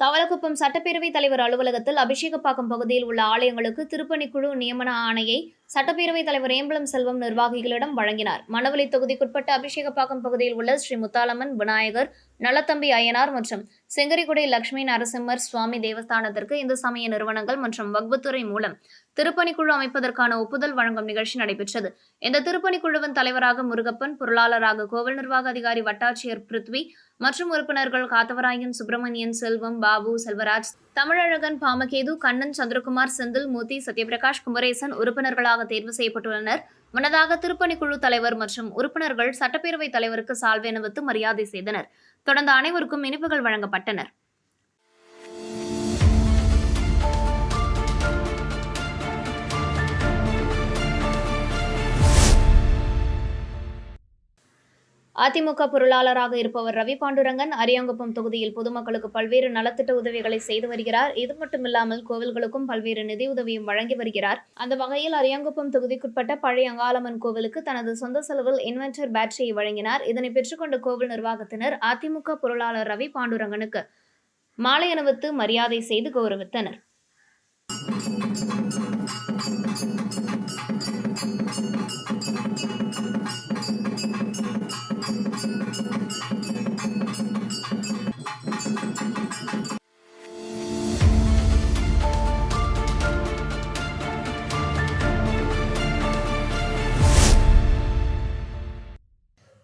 தவளக்குப்பம் சட்டப்பேரவைத் தலைவர் அலுவலகத்தில் அபிஷேகப்பாக்கம் பகுதியில் உள்ள ஆலயங்களுக்கு திருப்பணிக்குழு நியமன ஆணையை சட்டப்பேரவைத் தலைவர் ஏம்பலம் செல்வம் நிர்வாகிகளிடம் வழங்கினார். மணவெளி தொகுதிக்குட்பட்ட அபிஷேகப்பாக்கம் பகுதியில் உள்ள ஸ்ரீ முத்தாலம்மன் விநாயகர் நலத்தம்பி அய்யனார் மற்றும் செங்கரிக்குடை லட்சுமி நரசிம்மர் சுவாமி தேவஸ்தானத்திற்கு இந்து சமய நிறுவனங்கள் மற்றும் வக்புத்துறை மூலம் திருப்பணிக்குழு அமைப்பதற்கான ஒப்புதல் வழங்கும் நிகழ்ச்சி நடைபெற்றது. இந்த திருப்பணிக்குழுவின் தலைவராக முருகப்பன் பொருளாளராக கோவில் நிர்வாக அதிகாரி வட்டாட்சியர் பிருத்வி மற்றும் உறுப்பினர்கள் காத்தவராயன் சுப்பிரமணியன் செல்வம் பாபு செல்வராஜ் தமிழழகன் பாமகேது கண்ணன் சந்திரகுமார் செந்தில் மூர்த்தி சத்யபிரகாஷ் குமரேசன் உறுப்பினர்களாக தேர்வு செய்யப்பட்டுள்ளனர். முன்னதாக திருப்பணிக்குழு தலைவர் மற்றும் உறுப்பினர்கள் சட்டப்பேரவைத் தலைவருக்கு சால்வை அணிவித்து மரியாதை செய்தனர். தொடர்ந்து அனைவருக்கும் இனிப்புகள் வழங்கப்பட்டனர். அதிமுக பொருளாளராக இருப்பவர் ரவி பாண்டுரங்கன் அரியாங்குப்பம் தொகுதியில் பொதுமக்களுக்கு பல்வேறு நலத்திட்ட உதவிகளை செய்து வருகிறார். இது மட்டுமில்லாமல் கோவில்களுக்கும் பல்வேறு நிதியுதவியும் வழங்கி வருகிறார். அந்த வகையில் அரியாங்குப்பம் தொகுதிக்குட்பட்ட பழைய அங்காளம்மன் கோவிலுக்கு தனது சொந்த செலவில் இன்வென்டர் பேட்டரியை வழங்கினார். இதனை பெற்றுக்கொண்ட கோவில் நிர்வாகத்தினர் அதிமுக பொருளாளர் ரவி பாண்டுரங்கனுக்கு மாலை அணிவித்து மரியாதை செய்து கௌரவித்தனர்.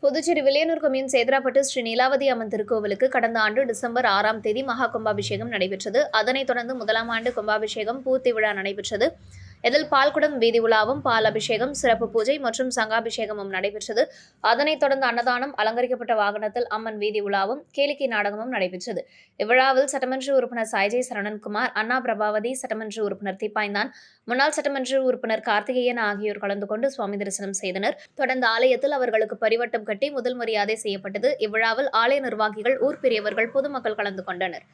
புதுச்சேரி வில்லியனூர் கம்யூன் சேதராப்பட்டு ஸ்ரீ நீலாவதி அம்மன் திருக்கோவிலுக்கு கடந்த ஆண்டு டிசம்பர் ஆறாம் தேதி மகா கும்பாபிஷேகம் நடைபெற்றது. அதனைத் தொடர்ந்து முதலாம் ஆண்டு கும்பாபிஷேகம் பூர்த்தி விழா நடைபெற்றது. இதில் பால்குடம் வீதி உலாவும் பால் அபிஷேகம் சிறப்பு பூஜை மற்றும் சங்காபிஷேகமும் நடைபெற்றது. அதனைத் தொடர்ந்து அன்னதானம் அலங்கரிக்கப்பட்ட வாகனத்தில் அம்மன் வீதி உலாவும் கேளிக்கை நாடகமும் நடைபெற்றது. இவ்விழாவில் சட்டமன்ற உறுப்பினர் சாய்ஜய் சரவணன்குமார் அண்ணா பிரபாவதி சட்டமன்ற உறுப்பினர் தீப்பாய்ந்தான் முன்னாள் சட்டமன்ற உறுப்பினர் கார்த்திகேயன் ஆகியோர் கலந்து கொண்டு சுவாமி தரிசனம் செய்தனர். தொடர்ந்து ஆலயத்தில் அவர்களுக்கு பரிவட்டம் கட்டி முதல் மரியாதை செய்யப்பட்டது. இவ்விழாவில் ஆலய நிர்வாகிகள் ஊர் பெரியவர்கள் பொதுமக்கள் கலந்து கொண்டனர்.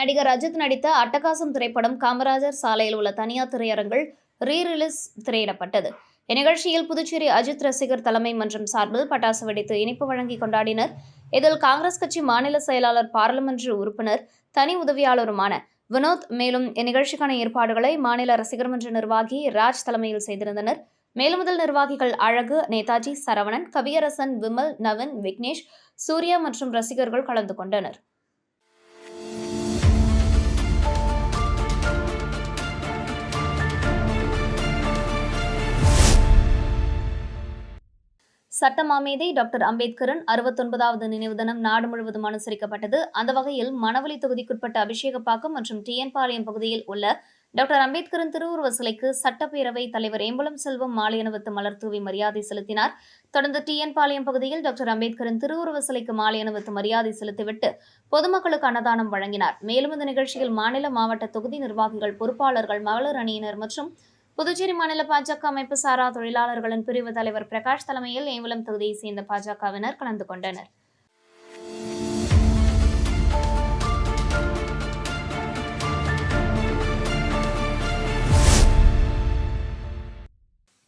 நடிகர் அஜித் நடித்த அட்டகாசம் திரைப்படம் காமராஜர் சாலையில் உள்ள தனியார் திரையரங்கில் ரீ ரிலீஸ் திரையிடப்பட்டது. இந்நிகழ்ச்சியில் புதுச்சேரி அஜித் ரசிகர் தலைமை மன்றம் சார்பில் பட்டாசு வெடித்து இனிப்பு வழங்கி கொண்டாடினர். இதில் காங்கிரஸ் கட்சி மாநில செயலாளர் பாராளுமன்ற உறுப்பினர் தனி உதவியாளருமான வினோத். மேலும் இந்நிகழ்ச்சிக்கான ஏற்பாடுகளை மாநில ரசிகர் மன்ற நிர்வாகி ராஜ் தலைமையில் செய்திருந்தனர். மேலும் முதல் நிர்வாகிகள் அழகு நேதாஜி சரவணன் கவியரசன் விமல் நவன் விக்னேஷ் சூர்யா மற்றும் ரசிகர்கள் கலந்து கொண்டனர். சட்டமாமேதை டாக்டர் அம்பேத்கரின் அறுபத்தொன்பதாவது நினைவு தினம் நாடு முழுவதும் அனுசரிக்கப்பட்டது. அந்த வகையில் மணவெளி தொகுதிக்குட்பட்ட அபிஷேகப்பாக்கம் மற்றும் டிஎன்பாளையம் பகுதியில் உள்ள டாக்டர் அம்பேத்கரின் திருவுருவ சிலைக்கு சட்டப்பேரவை தலைவர் ஏம்பலம் செல்வம் மாலை அணிவித்து மலர் தூவி மரியாதை செலுத்தினார். தொடர்ந்து டிஎன் பாளையம் பகுதியில் டாக்டர் அம்பேத்கரின் திருவுருவ சிலைக்கு மாலை அணிவித்து மரியாதை செலுத்திவிட்டு பொதுமக்களுக்கு அன்னதானம் வழங்கினார். மேலும் இந்த நிகழ்ச்சியில் மாநில மாவட்ட தொகுதி நிர்வாகிகள் பொறுப்பாளர்கள் மகளிர் அணியினர் மற்றும் புதுச்சேரி மாநில பாஜக அமைப்பு சாரா தொழிலாளர்களின் பிரிவு தலைவர் பிரகாஷ் தலைமையில் ஏவலம் தொகுதியை சேர்ந்த பாஜகவினர் கலந்து கொண்டனர்.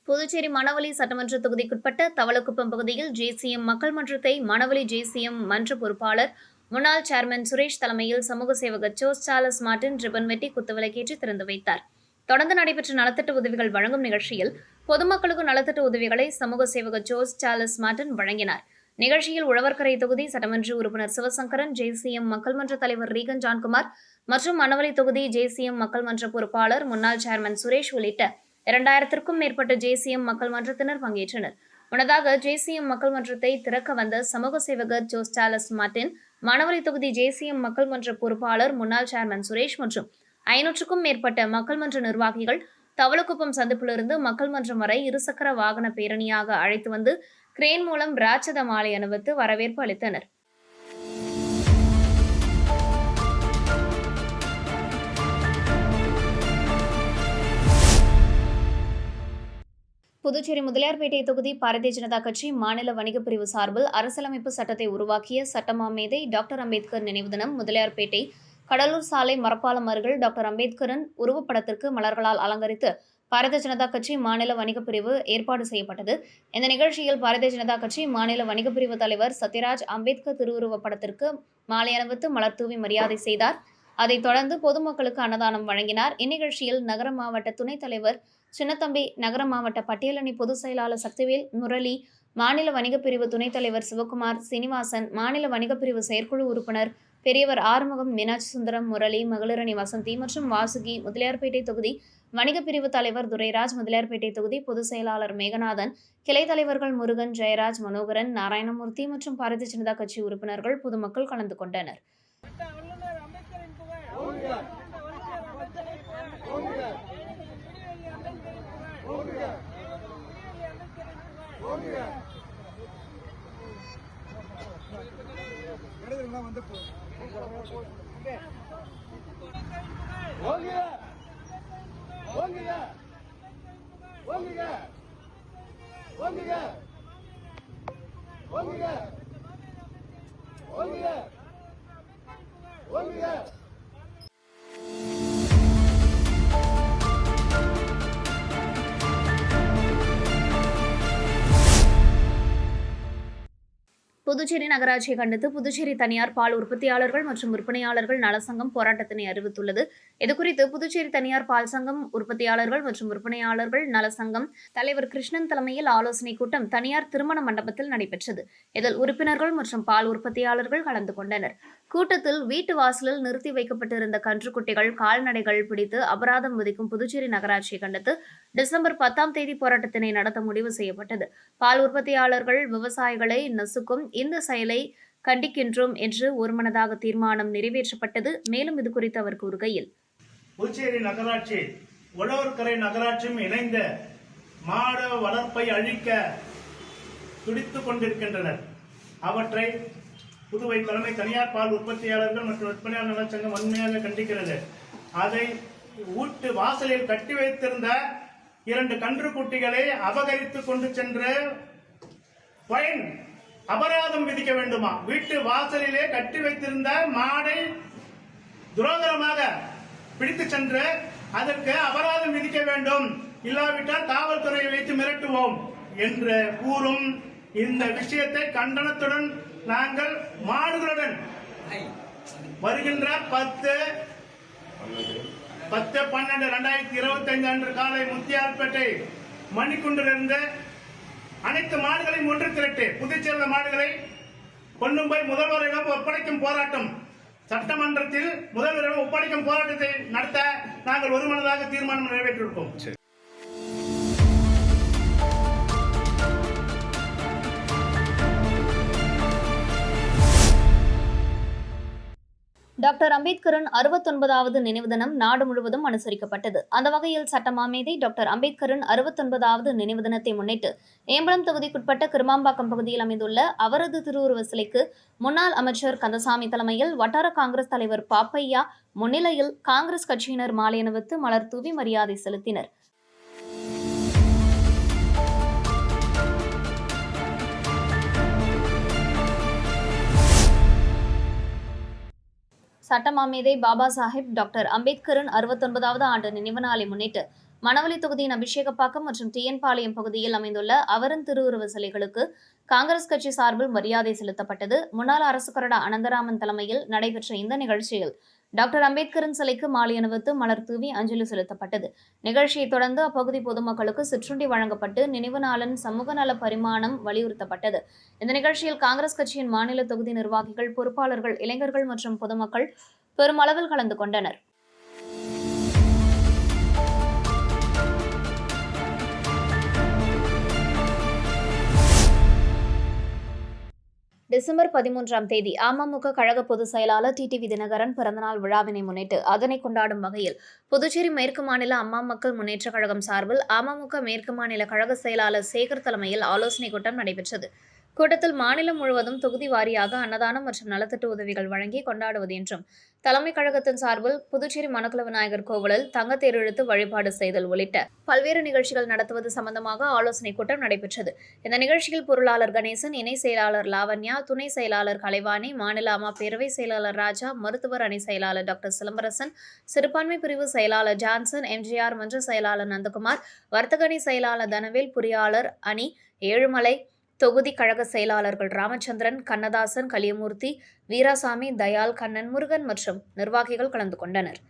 புதுச்சேரி மணவலி சட்டமன்ற தொகுதிக்குட்பட்ட தவளக்குப்பம் பகுதியில் ஜேசிஎம் மக்கள் மன்றத்தை மணவலி ஜேசிஎம் மன்ற பொறுப்பாளர் முன்னாள் சேர்மன் சுரேஷ் தலைமையில் சமூக சேவகர் ஜோஸ் சார்லஸ் மார்டின் ரிபன் வெட்டி குத்துவிளக்கேற்றி திறந்து வைத்தார். தொடர்ந்து நடைபெற்ற நலத்திட்ட உதவிகள் வழங்கும் நிகழ்ச்சியில் பொதுமக்களுக்கு நலத்திட்ட உதவிகளை சமூக சேவகர் ஜோஸ் சார்லஸ் மார்டன் வழங்கினார். நிகழ்ச்சியில் உழவர்கரை தொகுதி சட்டமன்ற உறுப்பினர் சிவசங்கரன் ஜேசிஎம் மக்கள் மன்ற தலைவர் ரீகன் ஜான்குமார் மற்றும் மணவலி தொகுதி ஜேசிஎம் மக்கள் மன்ற பொறுப்பாளர் முன்னாள் சேர்மன் சுரேஷ் உள்ளிட்ட இரண்டாயிரத்திற்கும் மேற்பட்ட ஜேசிஎம் மக்கள் மன்றத்தினர் பங்கேற்றனர். முன்னதாக ஜேசிஎம் மக்கள் மன்றத்தை திறக்க வந்த சமூக சேவகர் ஜோஸ்டாலஸ் மார்டின் மணவலி தொகுதி ஜேசிஎம் மக்கள் மன்ற பொறுப்பாளர் முன்னாள் சேர்மன் சுரேஷ் மற்றும் ஐநூற்றுக்கும் மேற்பட்ட மக்கள் மன்ற நிர்வாகிகள் தவளக்குப்பம் சந்திப்பிலிருந்து மக்கள் மன்றம் வரை இருசக்கர வாகன பேரணியாக அழைத்து வந்து கிரேன் மூலம் ராட்சத மாலை அணிவித்து வரவேற்பு அளித்தனர். புதுச்சேரி முதலியார்பேட்டை தொகுதி பாரதிய ஜனதா கட்சி மாநில வணிகப் பிரிவு சார்பில் அரசியலமைப்பு சட்டத்தை உருவாக்கிய சட்டமாமேதை டாக்டர் அம்பேத்கர் நினைவு தினம் முதலியார்பேட்டை கடலூர் சாலை மரப்பாலம் அருகில் டாக்டர் அம்பேத்கரின் உருவப்படத்திற்கு மலர்களால் அலங்கரித்து பாரதிய ஜனதா கட்சி மாநில வணிகப் பிரிவு ஏற்பாடு செய்யப்பட்டது. இந்த நிகழ்ச்சியில் பாரதிய ஜனதா கட்சி மாநில வணிகப் பிரிவு தலைவர் சத்யராஜ் அம்பேத்கர் திருவுருவப் படத்திற்கு மாலை அணிவித்து மலர் தூவி மரியாதை செய்தார். அதைத் தொடர்ந்து பொதுமக்களுக்கு அன்னதானம் வழங்கினார். இந்நிகழ்ச்சியில் நகர மாவட்ட துணைத் தலைவர் சின்னத்தம்பி நகர மாவட்ட பட்டியலணி பொதுச் செயலாளர் சக்திவேல் முரளி மாநில வணிகப் பிரிவு துணைத் தலைவர் சிவகுமார் சீனிவாசன் மாநில வணிகப் பிரிவு செயற்குழு உறுப்பினர் பெரியவர் ஆறுமுகம் மீனாட்சி சுந்தரம் முரளி மகளிரணி வசந்தி மற்றும் வாசுகி முதலியார்பேட்டை தொகுதி வணிகப் பிரிவு தலைவர் துரைராஜ் முதலியார்பேட்டை தொகுதி பொதுச் செயலாளர் மேகநாதன் கிளை தலைவர்கள் முருகன் ஜெயராஜ் மனோகரன் நாராயணமூர்த்தி மற்றும் பாரதிய ஜனதா கட்சி உறுப்பினர்கள் பொதுமக்கள் கலந்து கொண்டனர். வந்து ಹೋಗಿದೆ ಹೋಗಿದೆ ಹೋಗಿದೆ ಹೋಗಿದೆ ಹೋಗಿದೆ ಹೋಗಿದೆ ಹೋಗಿದೆ புதுச்சேரி நகராட்சியை கண்டித்து புதுச்சேரி தனியார் பால் உற்பத்தியாளர்கள் மற்றும் விற்பனையாளர்கள் நலசங்கம் போராட்டத்தினை அறிவித்துள்ளது. இதுகுறித்து புதுச்சேரி தனியார் பால் சங்கம் உற்பத்தியாளர்கள் மற்றும் விற்பனையாளர்கள் நலசங்கம் தலைவர் கிருஷ்ணன் தலைமையில் ஆலோசனைக் கூட்டம் தனியார் திருமண மண்டபத்தில் நடைபெற்றது. இதில் உறுப்பினர்கள் மற்றும் பால் உற்பத்தியாளர்கள் கலந்து கொண்டனர். கூட்டத்தில் வீட்டு வாசலில் நிறுத்தி வைக்கப்பட்டிருந்த கன்றுக்குட்டிகள் கால்நடைகள் பிடித்து அபராதம் விதிக்கும் புதுச்சேரி நகராட்சியை கண்டித்து டிசம்பர் பத்தாம் தேதி போராட்டத்தினை நடத்த முடிவு செய்யப்பட்டது. பால் உற்பத்தியாளர்கள் விவசாயிகளை நசுக்கும் இந்த செயலை கண்டிக்கின்றோம் என்று ஒருமனதாக தீர்மானம் நிறைவேற்றப்பட்டது. மேலும் இது குறித்து அவர் கூறுகையில் புதுச்சேரி நகராட்சி உழவர்கரை நகராட்சியும் இணைந்த மாடு வளர்ப்பை அழிக்க துடித்துக் கொண்டிருக்கின்றனர். அவற்றை புதுவை தலைமை தனியார் பால் உற்பத்தியாளர்கள் மற்றும் விற்பனையாளர் நலச்சங்கம் வன்மையாக கண்டிக்கிறது. அதை ஊட்டு வாசலில் கட்டி வைத்திருந்த இரண்டு கன்றுக்குட்டிகளை அபகரித்து கொண்டு சென்று பயன் அபராதம் விதிக்க வேண்டுமா? வீட்டு வாசலிலே கட்டி வைத்திருந்த மாடை துரோகரமாக பிடித்து சென்று அதற்கு அபராதம் விதிக்க வேண்டும். இல்லாவிட்டால் காவல்துறையை வைத்து மிரட்டுவோம் என்று கூறும் இந்த விஷயத்தை கண்டனத்துடன் நாங்கள் மாடுகளுடன் வருகின்ற பத்து பத்து பன்னெண்டு ரெண்டாயிரத்தி இருபத்தி ஐந்து அன்று காலை முத்தியார்பேட்டை மணிக்குண்டிலிருந்து அனைத்து மாடுகளையும் ஒன்று திரட்டு. புதுச்சேர்ந்த மாடுகளை கொண்டும் போய் முதல்வரிடம் ஒப்படைக்கும் போராட்டம். சட்டமன்றத்தில் முதல்வரிடம் ஒப்படைக்கும் போராட்டத்தை நடத்த நாங்கள் ஒருமனதாக தீர்மானம் நிறைவேற்றியிருக்கோம் டாக்டர் அம்பேத்கரின் அறுபத்தொன்பதாவது நினைவு தினம் நாடு முழுவதும் அனுசரிக்கப்பட்டது. அந்த வகையில் சட்டமாமேதை டாக்டர் அம்பேத்கரின் அறுபத்தொன்பதாவது நினைவு தினத்தை முன்னிட்டு ஏம்பலம் தொகுதிக்குட்பட்ட கிருமாம்பாக்கம் பகுதியில் அமைந்துள்ள அவரது திருவுருவ சிலைக்கு முன்னாள் அமைச்சர் கந்தசாமி தலைமையில் வட்டார காங்கிரஸ் தலைவர் பாப்பையா முன்னிலையில் காங்கிரஸ் கட்சியினர் மாலை அணிவித்து மலர் தூவி மரியாதை செலுத்தினர். சட்டமாமேதை பாபா சாஹிப் டாக்டர் அம்பேத்கரின் அறுபத்தொன்பதாவது ஆண்டு நினைவு நாளை முன்னிட்டு மணவலி தொகுதியின் அபிஷேகப்பாக்கம் மற்றும் டிஎன் பாளையம் பகுதியில் அமைந்துள்ள அவரின் திருவுருவ சிலைகளுக்கு காங்கிரஸ் கட்சி சார்பில் மரியாதை செலுத்தப்பட்டது. முன்னாள் அரசு கொறடா அனந்தராமன் தலைமையில் நடைபெற்ற இந்த நிகழ்ச்சியில் டாக்டர் அம்பேத்கரின் சிலைக்கு மாலை அணிவித்து மலர் தூவி அஞ்சலி செலுத்தப்பட்டது. நிகழ்ச்சியைத் தொடர்ந்து அப்பகுதி பொதுமக்களுக்கு சிற்றுண்டி வழங்கப்பட்டு நினைவு நாளன் சமூக நல பரிமாணம் வலியுறுத்தப்பட்டது. இந்த நிகழ்ச்சியில் காங்கிரஸ் கட்சியின் மாநில தொகுதி நிர்வாகிகள் பொறுப்பாளர்கள் இளைஞர்கள் மற்றும் பொதுமக்கள் பெருமளவில் கலந்து கொண்டனர். டிசம்பர் பதிமூன்றாம் தேதி அமமுக கழக பொதுச் செயலாளர் டிடிவி தினகரன் பிறந்தநாள் விழாவினை முன்னிட்டு அதனை கொண்டாடும் வகையில் புதுச்சேரி மேற்கு மாநில அம்மா மக்கள் முன்னேற்ற கழகம் சார்பில் அமமுக மேற்கு மாநில கழக செயலாளர் சேகர் தலைமையில் ஆலோசனைக் கூட்டம் நடைபெற்றது. கூட்டத்தில் மாநிலம் முழுவதும் தொகுதி வாரியாக அன்னதானம் மற்றும் நலத்திட்ட உதவிகள் வழங்கி கொண்டாடுவது என்றும் தலைமைக் கழகத்தின் சார்பில் புதுச்சேரி மணக்குள விநாயகர் கோவிலில் தங்கத்தேர் இழுத்து வழிபாடு செய்தல் உள்ளிட்ட பல்வேறு நிகழ்ச்சிகள் நடத்துவது சம்பந்தமாக ஆலோசனைக் கூட்டம் நடைபெற்றது. இந்த நிகழ்ச்சியில் பொருளாளர் கணேசன் இணை செயலாளர் லாவண்யா துணை செயலாளர் கலைவாணி மாநில அம்மா பேரவை செயலாளர் ராஜா மருத்துவர் அணி செயலாளர் டாக்டர் சிலம்பரசன் சிறுபான்மை பிரிவு செயலாளர் ஜான்சன் எம்ஜிஆர் மன்ற செயலாளர் நந்தகுமார் வர்த்தக அணி செயலாளர் தனவேல் பொறியாளர் அணி ஏழுமலை தொகுதி கழக செயலாளர்கள் ராமச்சந்திரன் கண்ணதாசன் கலியமூர்த்தி வீராசாமி தயால் கண்ணன் முருகன் மற்றும் நிர்வாகிகள் கலந்து கொண்டனர்.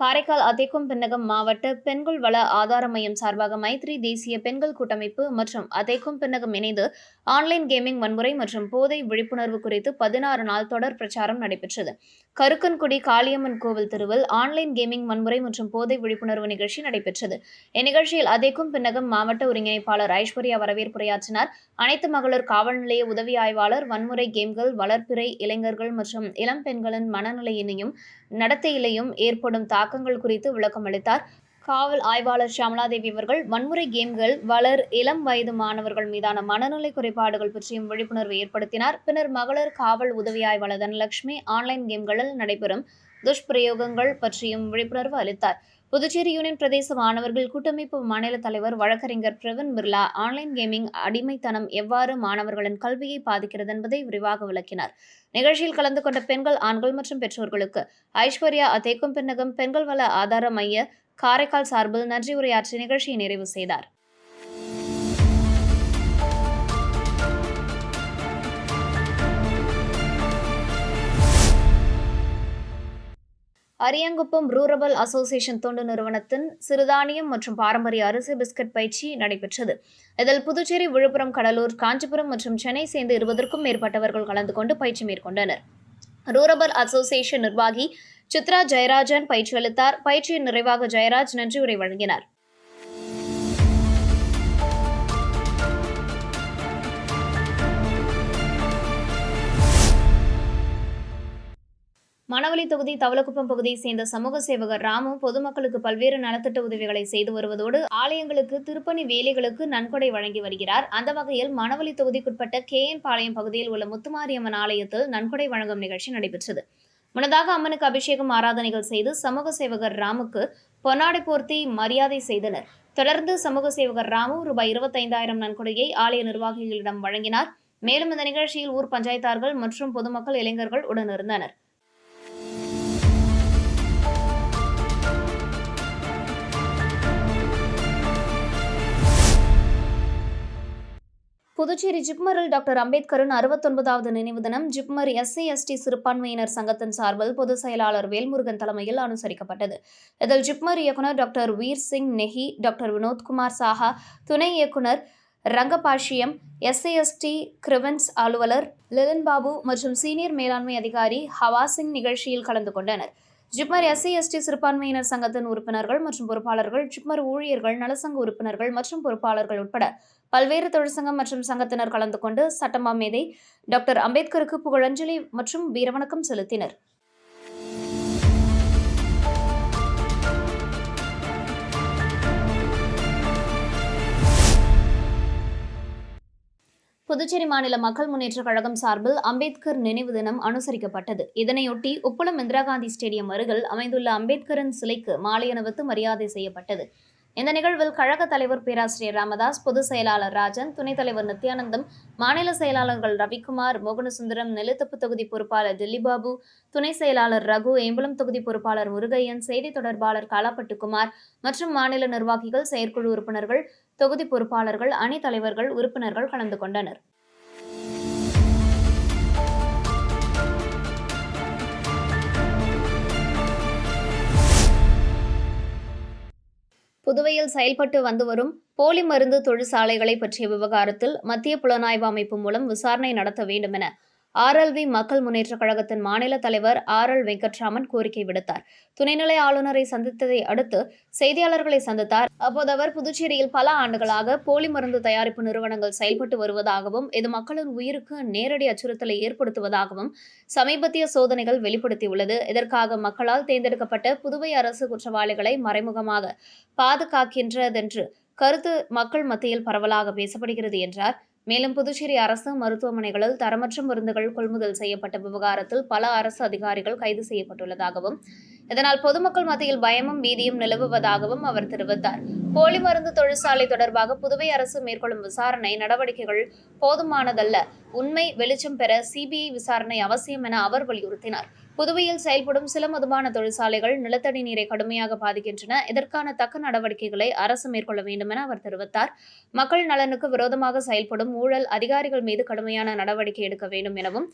காரைக்கால் அதேக்கும் பின்னகம் மாவட்ட பெண்கள் வள ஆதார மையம் சார்பாக மைத்ரி தேசிய பெண்கள் கூட்டமைப்பு மற்றும் அதேக்கும் பின்னகம் இணைந்து ஆன்லைன் கேமிங் வன்முறை மற்றும் போதை விழிப்புணர்வு குறித்து பதினாறு நாள் தொடர் பிரச்சாரம் நடைபெற்றது. கருக்கன்குடி காளியம்மன் கோவில் தெருவில் ஆன்லைன் கேமிங் வன்முறை மற்றும் போதை விழிப்புணர்வு நிகழ்ச்சி நடைபெற்றது. இந்நிகழ்ச்சியில் அதேக்கும் பின்னகம் மாவட்ட ஒருங்கிணைப்பாளர் ஐஸ்வர்யா வரவேற்புரையாற்றினார். அனைத்து மகளிர் காவல் நிலைய உதவி ஆய்வாளர் வன்முறை கேம்கள் வளர்ப்பிறை இளைஞர்கள் மற்றும் இளம் பெண்களின் மனநிலையினையும் நடத்தையிலையும் ஏற்படும் தாக்கங்கள் குறித்து விளக்கம் அளித்தார். காவல் ஆய்வாளர் ஷியாமலாதேவி அவர்கள் வன்முறை கேம்கள் வளர் இளம் வயது மாணவர்கள் மீதான மனநிலை குறைபாடுகள் பற்றியும் விழிப்புணர்வு ஏற்படுத்தினார். பின்னர் மகளிர் காவல் உதவி ஆய்வாளர் தனலட்சுமி ஆன்லைன் கேம்களில் நடைபெறும் துஷ்பிரயோகங்கள் பற்றியும் விழிப்புணர்வு அளித்தார். புதுச்சேரி யூனியன் பிரதேச மாணவர்கள் கூட்டமைப்பு மாநில தலைவர் வழக்கறிஞர் பிரவீன் பிர்லா ஆன்லைன் கேமிங் அடிமைத்தனம் எவ்வாறு மாணவர்களின் கல்வியை பாதிக்கிறது என்பதை விரிவாக விளக்கினார். நிகழ்ச்சியில் கலந்து கொண்ட பெண்கள் ஆண்கள் மற்றும் பெற்றோர்களுக்கு ஐஸ்வர்யா அத்தேக்கும் பின்னகம் பெண்கள் வள ஆதார மைய காரைக்கால் சார்பில் நன்றி உரையாற்றி நிகழ்ச்சியை நிறைவு செய்தார். அரியாங்குப்பம் ரூரபல் அசோசியேஷன் தொண்டு நிறுவனத்தின் சிறுதானியம் மற்றும் பாரம்பரிய அரிசி பிஸ்கட் பயிற்சி நடைபெற்றது. இதில் புதுச்சேரி விழுப்புரம் கடலூர் காஞ்சிபுரம் மற்றும் சென்னை சேர்ந்து இருபதற்கும் மேற்பட்டவர்கள் கலந்து கொண்டு பயிற்சி மேற்கொண்டனர். ரூரபல் அசோசியேஷன் நிர்வாகி சித்ரா ஜெயராஜன் பயிற்சி அளித்தார். பயிற்சியின் நிறைவாக ஜெயராஜ் நன்றியுரை வழங்கினார். மணவெளி தொகுதி தவளக்குப்பம் பகுதியை சேர்ந்த சமூக சேவகர் ராமு பொதுமக்களுக்கு பல்வேறு நலத்திட்ட உதவிகளை செய்து வருவதோடு ஆலயங்களுக்கு திருப்பணி வேலைகளுக்கு நன்கொடை வழங்கி வருகிறார். அந்த வகையில் மணவெளி தொகுதிக்குட்பட்ட கே என் பாளையம் பகுதியில் உள்ள முத்துமாரியம்மன் ஆலயத்தில் நன்கொடை வழங்கும் நிகழ்ச்சி நடைபெற்றது. முன்னதாக அம்மனுக்கு அபிஷேகம் ஆராதனைகள் செய்து சமூக சேவகர் ராமுக்கு பொன்னாடை போர்த்தி மரியாதை செய்தனர். தொடர்ந்து சமூக சேவகர் ராமு ரூபாய் இருபத்தைந்தாயிரம் நன்கொடையை ஆலய நிர்வாகிகளிடம் வழங்கினார். மேலும் இந்த நிகழ்ச்சியில் ஊர் பஞ்சாயத்தார்கள் மற்றும் பொதுமக்கள் இளைஞர்கள் உடனிருந்தனர். புதுச்சேரி ஜிப்மரில் டாக்டர் அம்பேத்கரின் அறுபத்தொன்பதாவது நினைவு தினம் ஜிப்மர் எஸ்சி எஸ்டி சிறுபான்மையினர் சங்கத்தின் சார்பில் பொதுச் செயலாளர் வேல்முருகன் தலைமையில் அனுசரிக்கப்பட்டது. இதில் ஜிப்மர் இயக்குனர் டாக்டர் வீர் சிங் நெஹி டாக்டர் வினோத்குமார் சாஹா துணை இயக்குனர் ரங்கபாஷியம் எஸ்சிஎஸ்டி கிரிவன்ஸ் அலுவலர் லிலன் பாபு மற்றும் சீனியர் மேலாண்மை அதிகாரி ஹவா சிங் நிகழ்ச்சியில் கலந்து கொண்டனர். ஜிப்மர் எஸ்சி எஸ்டி சிறுபான்மையினர் சங்கத்தின் உறுப்பினர்கள் மற்றும் பொறுப்பாளர்கள் ஜிப்மர் ஊழியர்கள் நலசங்க உறுப்பினர்கள் மற்றும் பொறுப்பாளர்கள் உட்பட பல்வேறு தொழிற்சங்கம் மற்றும் சங்கத்தினர் கலந்து கொண்டு சட்டமா மேதை டாக்டர் அம்பேத்கருக்கு புகழஞ்சலி மற்றும் வீரவணக்கம் செலுத்தினர். புதுச்சேரி மாநில மக்கள் முன்னேற்றக் கழகம் சார்பில் அம்பேத்கர் நினைவு தினம் அனுசரிக்கப்பட்டது. இதனையொட்டி உப்பளம் இந்திரா காந்தி ஸ்டேடியம் அருகில் அமைந்துள்ள அம்பேத்கரின் சிலைக்கு மாலை அணிவித்து மரியாதை செய்யப்பட்டது. இந்த நிகழ்வில் கழக தலைவர் பேராசிரியர் ராமதாஸ் பொதுச் செயலாளர் ராஜன் துணைத் தலைவர் நித்யானந்தம் மாநில செயலாளர்கள் ரவிக்குமார் மோகனசுந்தரம் நெல்லுத்தப்பு தொகுதி பொறுப்பாளர் டெல்லிபாபு துணை செயலாளர் ரகு ஏம்பலம் தொகுதி பொறுப்பாளர் முருகையன் செய்தி தொடர்பாளர் காலாப்பட்டுக்குமார் மற்றும் மாநில நிர்வாகிகள் செயற்குழு உறுப்பினர்கள் தொகுதி பொறுப்பாளர்கள் அணி தலைவர்கள் உறுப்பினர்கள் கலந்து கொண்டனர். புதுவையில் செயல்பட்டு வந்து வரும் போலி மருந்து தொழிற்சாலைகளை பற்றிய விவகாரத்தில் மத்திய புலனாய்வு அமைப்பு மூலம் விசாரணை நடத்த வேண்டும் என ஆர்எல்வி மக்கள் முன்னேற்றக் கழகத்தின் மாநில தலைவர் ஆர் எல் வெங்கட்ராமன் கோரிக்கை விடுத்தார். துணைநிலை ஆளுநரை சந்தித்ததை அடுத்து செய்தியாளர்களை சந்தித்தார். அப்போது அவர் புதுச்சேரியில் பல ஆண்டுகளாக போலி மருந்து தயாரிப்பு நிறுவனங்கள் செயல்பட்டு வருவதாகவும் இது மக்களின் உயிருக்கு நேரடி அச்சுறுத்தலை ஏற்படுத்துவதாகவும் சமீபத்திய சோதனைகள் வெளிப்படுத்தியுள்ளது. இதற்காக மக்களால் தேர்ந்தெடுக்கப்பட்ட புதுவை அரசு குற்றவாளிகளை மறைமுகமாக பாதுகாக்கின்றதென்று கருத்து மக்கள் மத்தியில் பரவலாக பேசப்படுகிறது என்றார். மேலும் புதுச்சேரி அரசு மருத்துவமனைகளில் தரமற்ற மருந்துகள் கொள்முதல் செய்யப்பட்ட விவகாரத்தில் பல அரசு அதிகாரிகள் கைது செய்யப்பட்டுள்ளதாகவும் இதனால் பொதுமக்கள் மத்தியில் பயமும் பீதியும் நிலவுவதாகவும் அவர் தெரிவித்தார். போலி மருந்து தொழிற்சாலை தொடர்பாக புதுவை அரசு மேற்கொள்ளும் விசாரணை நடவடிக்கைகள் போதுமானதல்ல. உண்மை வெளிச்சம் பெற சிபிஐ விசாரணை அவசியம் என அவர் வலியுறுத்தினார். புதுவையில் செயல்படும் சில மதுபான தொழிற்சாலைகள் நிலத்தடி நீரை கடுமையாக பாதிக்கின்றன. இதற்கான தக்க நடவடிக்கைகளை அரசு மேற்கொள்ள வேண்டும் என அவர் தெரிவித்தார். மக்கள் நலனுக்கு விரோதமாக செயல்படும் ஊழல் அதிகாரிகள் மீது கடுமையான நடவடிக்கை எடுக்க வேண்டும் எனவும்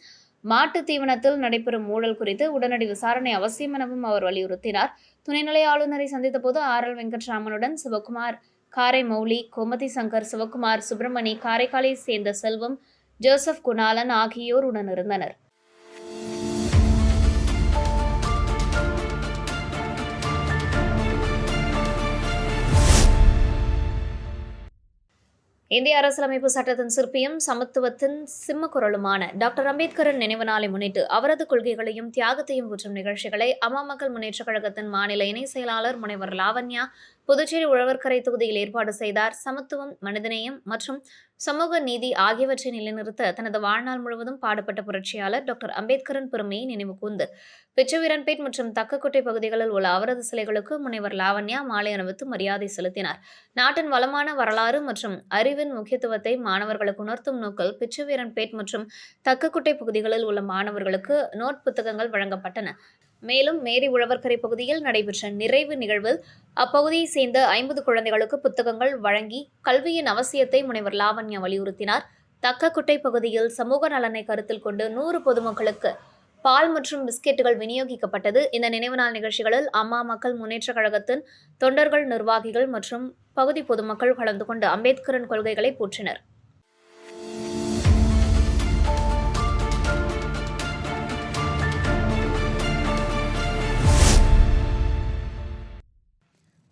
மாட்டு தீவனத்தில் நடைபெறும் ஊழல் குறித்து உடனடி விசாரணை அவசியம் எனவும் அவர் வலியுறுத்தினார். துணைநிலை ஆளுநரை சந்தித்தபோது ஆர். எல். வெங்கட்ராமனுடன் சிவகுமார் காரை மௌலி கோமதி சங்கர் சிவகுமார் சுப்பிரமணி காரைக்காலை சேர்ந்த செல்வம் ஜோசப் குணாலன் ஆகியோர் உடனிருந்தனர் இந்திய அரசியலமைப்பு சட்டத்தின் சிற்பியும் சமத்துவத்தின் சிம்ம குரலுமான டாக்டர் அம்பேத்கரின் நினைவு நாளை முன்னிட்டு அவரது கொள்கைகளையும் தியாகத்தையும் ஊற்றும் நிகழ்ச்சிகளை அம்மா மக்கள் முன்னேற்றக் கழகத்தின் மாநில இணை செயலாளர் முனைவர் லாவண்யா புதுச்சேரி உழவர்கரை தொகுதியில் ஏற்பாடு செய்தார். சமத்துவம் மனிதநேயம் மற்றும் சமூக நீதி ஆகியவற்றை நிலைநிறுத்த தனது வாழ்நாள் முழுவதும் பாடுபட்ட புரட்சியாளர் டாக்டர் அம்பேத்கரின் பெருமையை நினைவு கூர்ந்து பிச்சவீரன்பேட் மற்றும் தக்கக்கோட்டை பகுதிகளில் உள்ள அவரது சிலைகளுக்கு முனைவர் லாவண்யா மாலை அணிவித்து மரியாதை செலுத்தினார். நாட்டின் வளமான வரலாறு மற்றும் அறிவின் முக்கியத்துவத்தை மாணவர்களுக்கு உணர்த்தும் நோக்கில் பிச்சவீரன்பேட் மற்றும் தக்கக்குட்டை பகுதிகளில் உள்ள மாணவர்களுக்கு நோட் புத்தகங்கள் வழங்கப்பட்டன. மேலும் மேரி உழவர்கரை பகுதியில் நடைபெற்ற நிறைவு நிகழ்வில் அப்பகுதியைச் சேர்ந்த ஐம்பது குழந்தைகளுக்கு புத்தகங்கள் வழங்கி கல்வியின் அவசியத்தை முனைவர் லாவண்யா வலியுறுத்தினார். தக்கக்குட்டை பகுதியில் சமூக நலனை கருத்தில் கொண்டு நூறு பொதுமக்களுக்கு பால் மற்றும் பிஸ்கெட்டுகள் விநியோகிக்கப்பட்டது. இந்த நினைவு நாள் நிகழ்ச்சிகளில் அம்மா மக்கள் முன்னேற்றக் கழகத்தின் தொண்டர்கள் நிர்வாகிகள் மற்றும் பகுதி பொதுமக்கள் கலந்து கொண்டு அம்பேத்கரின் கொள்கைகளை போற்றினர்.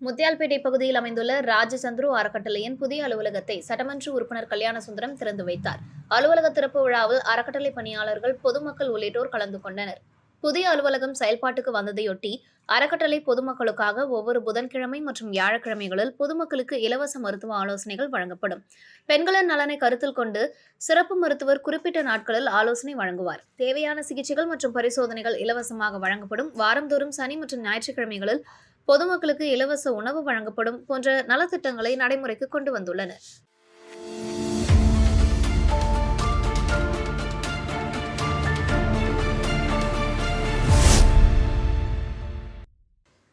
முத்தியால்பேட்டை பகுதியில் அமைந்துள்ள ராஜசந்துரு அறக்கட்டளையின் புதிய அலுவலகத்தை சட்டமன்ற உறுப்பினர் கல்யாண சுந்தரம் திறந்து வைத்தார். அலுவலக திறப்பு விழாவில் அறக்கட்டளை பணியாளர்கள் பொதுமக்கள் உள்ளிட்டோர் கலந்து கொண்டனர். புதிய அலுவலகம் செயல்பாட்டுக்கு வந்ததையொட்டி அறக்கட்டளை பொதுமக்களுக்காக ஒவ்வொரு புதன்கிழமை மற்றும் வியாழக்கிழமைகளில் பொதுமக்களுக்கு இலவச மருத்துவ ஆலோசனைகள் வழங்கப்படும். பெண்களின் நலனை கருத்தில் கொண்டு சிறப்பு மருத்துவர் குறிப்பிட்ட நாட்களில் ஆலோசனை வழங்குவார். தேவையான சிகிச்சைகள் மற்றும் பரிசோதனைகள் இலவசமாக வழங்கப்படும். வாரந்தோறும் சனி மற்றும் ஞாயிற்றுக்கிழமைகளில் பொதுமக்களுக்கு இலவச உணவு வழங்கப்படும் போன்ற நலத்திட்டங்களை நடைமுறைக்கு கொண்டு வந்துள்ளனர்.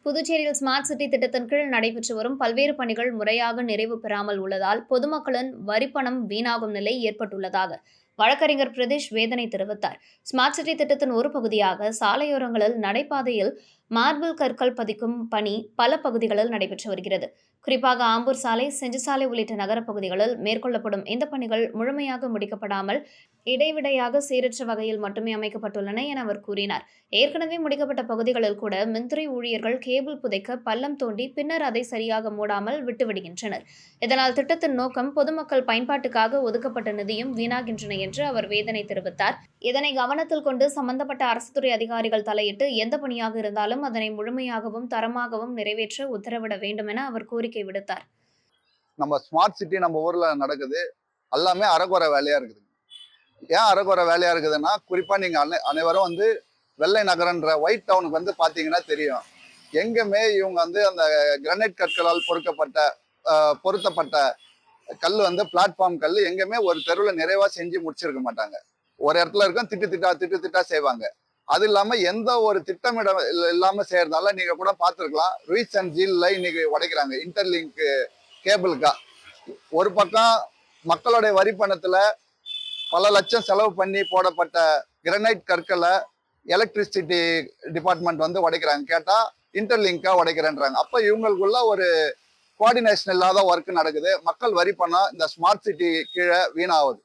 புதுச்சேரியில் ஸ்மார்ட் சிட்டி திட்டத்தின் கீழ் நடைபெற்று வரும் பல்வேறு பணிகள் முறையாக நிறைவு பெறாமல் உள்ளதால் பொதுமக்களின் வரிப்பணம் வீணாகும் நிலை ஏற்பட்டுள்ளதாக வழக்கறிஞர் பிரதேஷ் வேதனை தெரிவித்தார். ஸ்மார்ட் சிட்டி திட்டத்தின் ஒரு பகுதியாக சாலையோரங்களில் நடைபாதையில் மார்பிள் கற்கள் பதிக்கும் பணி பல பகுதிகளில் நடைபெற்று வருகிறது. குறிப்பாக ஆம்பூர் சாலை செஞ்சு சாலை உள்ளிட்ட நகரப் பகுதிகளில் மேற்கொள்ளப்படும் இந்த பணிகள் முழுமையாக முடிக்கப்படாமல் இடைவிடையாக சீரற்ற வகையில் மட்டுமே அமைக்கப்பட்டுள்ளன என அவர் கூறினார். ஏற்கனவே முடிக்கப்பட்ட பகுதிகளில் கூட மின்துறை ஊழியர்கள் கேபிள் புதைக்க பள்ளம் தோண்டி பின்னர் அதை சரியாக மூடாமல் விட்டுவிடுகின்றனர். இதனால் திட்டத்தின் நோக்கம் பொதுமக்கள் பயன்பாட்டுக்காக ஒதுக்கப்பட்ட நிதியும் வீணாகின்றன என்று அவர் வேதனை தெரிவித்தார். இதனை கவனத்தில் கொண்டு சம்பந்தப்பட்ட அரசு துறை அதிகாரிகள் தலையிட்டு எந்த பணியாக இருந்தாலும் அதனை முழுமையாகவும் தரமாகவும் நிறைவேற்ற உத்தரவிட வேண்டும் என அவர் கோரிக்கை விடுத்தார். நம்ம ஸ்மார்ட் சிட்டி நம்ம ஊர்ல நடக்குது. எல்லாமே அறகுறை வேலையா இருக்குது. ஏன் அறகுறை வேலையா இருக்குதுன்னா குறிப்பா நீங்க அனை அனைவரும் வந்து வெள்ளை நகரன்ற ஒயிட் டவுனுக்கு வந்து பாத்தீங்கன்னா தெரியும். எங்குமே இவங்க வந்து அந்த கிரானைட் கற்களால் பொறுக்கப்பட்ட பொருத்தப்பட்ட கல் வந்து பிளாட்ஃபார்ம் கல் எங்கேயுமே ஒரு தெருவில் நிறைவா செஞ்சு முடிச்சிருக்க மாட்டாங்க. ஒரு இடத்துல இருக்கும் திட்டு திட்டா திட்டு திட்டா செய்வாங்க. அது இல்லாம எந்த ஒரு திட்டமிட இல்ல- இல்லாம செய்யறதால நீங்க கூட பார்த்துருக்கலாம் ரீச் அண்ட் ஜீல்ல இன்னைக்கு உடைக்கிறாங்க. இன்டர்லிங்க் கேபிளுக்கா ஒரு பக்கம் மக்களுடைய வரி பணத்துல பல லட்சம் செலவு பண்ணி போடப்பட்ட கிரனைட் கற்களை எலக்ட்ரிசிட்டி டிபார்ட்மெண்ட் வந்து உடைக்கிறாங்க. கேட்டால் இன்டர்லிங்காக உடைக்கிறேன்றாங்க. அப்போ இவங்களுக்குள்ள ஒரு கோஆர்டினேஷன் இல்லாத ஒர்க் நடக்குது. மக்கள் வரி பண்ணால் இந்த ஸ்மார்ட் சிட்டி கீழே வீணாகுது.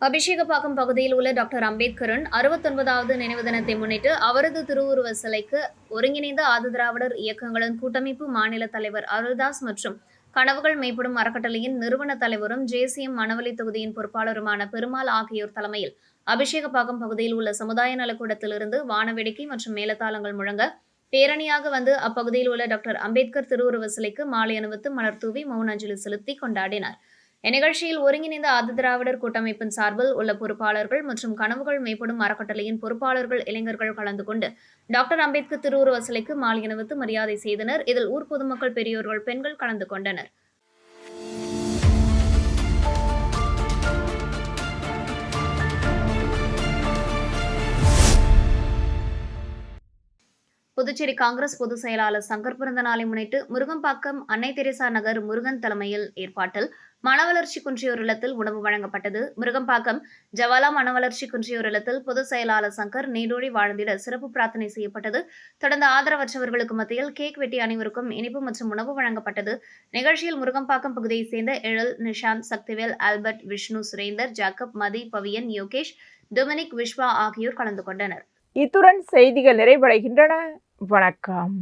அபிஷேகப்பாக்கம் பகுதியில் உள்ள டாக்டர் அம்பேத்கரன் அறுபத்தொன்பதாவது நினைவு தினத்தை முன்னிட்டு அவரது திருவுருவ சிலைக்கு ஒருங்கிணைந்த ஆதிதிராவிடர் இயக்கங்களின் கூட்டமைப்பு மாநில தலைவர் அருள்தாஸ் மற்றும் கனவுகள் மேம்படும் அறக்கட்டளையின் நிறுவன தலைவரும் ஜேசிஎம் மணவலி தொகுதியின் பொறுப்பாளருமான பெருமாள் ஆகியோர் தலைமையில் அபிஷேகப்பாக்கம் பகுதியில் உள்ள சமுதாய நலக்கூடத்திலிருந்து வானவேடிக்கை மற்றும் மேலதாளங்கள் முழங்க பேரணியாக வந்து அப்பகுதியில் உள்ள டாக்டர் அம்பேத்கர் திருவுருவ சிலைக்கு மாலை அணிவித்து மலர் தூவி மௌன அஞ்சலி செலுத்தி கொண்டாடினார். இந்நிகழ்ச்சியில் ஒருங்கிணைந்த ஆதிதிராவிடர் கூட்டமைப்பின் சார்பில் உள்ள பொறுப்பாளர்கள் மற்றும் கனவுகள் மேம்படும் அறக்கட்டளையின் பொறுப்பாளர்கள் இளைஞர்கள் கலந்து கொண்டு டாக்டர் அம்பேத்கர் திருவுருவ சிலைக்கு மாலை அணிவித்து மரியாதை செய்தனர். இதில் ஊர் பொதுமக்கள் பெரியோர்கள் பெண்கள் கலந்து கொண்டனர். புதுச்சேரி காங்கிரஸ் பொதுச் செயலாளர் சங்கர் பிறந்த நாளை முன்னிட்டு முருகம்பாக்கம் அன்னை தெரேசா நகர் முருகன் தலைமையில் ஏற்பாட்டில் மனவளர்ச்சி குன்றியோர் இல்லத்தில் உணவு வழங்கப்பட்டது. முருகம்பாக்கம் ஜவாலா மனவளர்ச்சி குன்றியோர் இல்லத்தில் பொதுச் செயலாளர் சங்கர் நீடோழி வாழ்ந்திட சிறப்பு பிரார்த்தனை செய்யப்பட்டது. தொடர்ந்து ஆதரவற்றவர்களுக்கு மத்தியில் கேக் வெட்டி அனைவருக்கும் இனிப்பு மற்றும் உணவு வழங்கப்பட்டது. நிகழ்ச்சியில் முருகம்பாக்கம் பகுதியைச் சேர்ந்த Ezhal Nishanth Sakthivel Albert Vishnu Surender Jacob Mathi Baviyan Yogesh Dominic Viswa ஆகியோர் கலந்து கொண்டனர். இத்துடன் செய்திகள் நிறைவடைகின்றன. வணக்கம்.